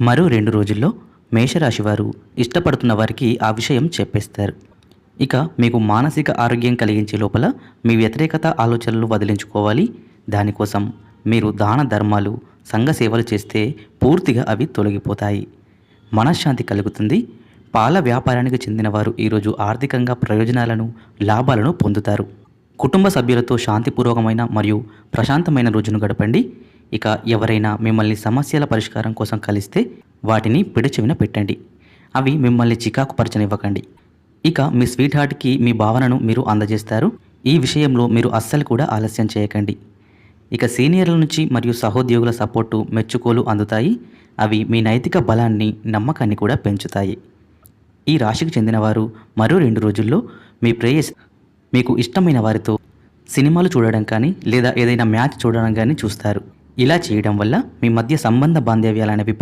మరో రెండు రోజుల్లో మేషరాశి వారు ఇష్టపడుతున్న వారికి ఆ విషయం చెప్పేస్తారు. ఇక మీకు మానసిక ఆరోగ్యం కలిగించే లోపల మీ వ్యతిరేకత ఆలోచనలు వదిలించుకోవాలి. దానికోసం మీరు దాన ధర్మాలు సంఘ సేవలు చేస్తే పూర్తిగా అవి తొలగిపోతాయి. మనశ్శాంతి కలుగుతుంది. పాల వ్యాపారానికి చెందిన వారు ఈరోజు ఆర్థికంగా ప్రయోజనాలను లాభాలను పొందుతారు. కుటుంబ సభ్యులతో శాంతిపూర్వకమైన మరియు ప్రశాంతమైన రోజును గడపండి. ఇక ఎవరైనా మిమ్మల్ని సమస్యల పరిష్కారం కోసం కలిస్తే వాటిని పిడిచెవిన పెట్టండి. అవి మిమ్మల్ని చికాకు పరచనివ్వకండి ఇక మీ స్వీట్ హార్ట్కి మీ భావనను మీరు అందజేస్తారు. ఈ విషయంలో మీరు అస్సలు కూడా ఆలస్యం చేయకండి. ఇక సీనియర్ల నుంచి మరియు సహోద్యోగుల సపోర్టు మెచ్చుకోలు అందుతాయి. అవి మీ నైతిక బలాన్ని నమ్మకాన్ని కూడా పెంచుతాయి. ఈ రాశికి చెందినవారు మరో రెండు రోజుల్లో మీ ప్రేయస్ మీకు ఇష్టమైన వారితో సినిమాలు చూడడం కానీ లేదా ఏదైనా మ్యాచ్ చూడడం కానీ చూస్తారు. ఇలా చేయడం వల్ల మీ మధ్య సంబంధ బాంధవ్యాలు అనేవి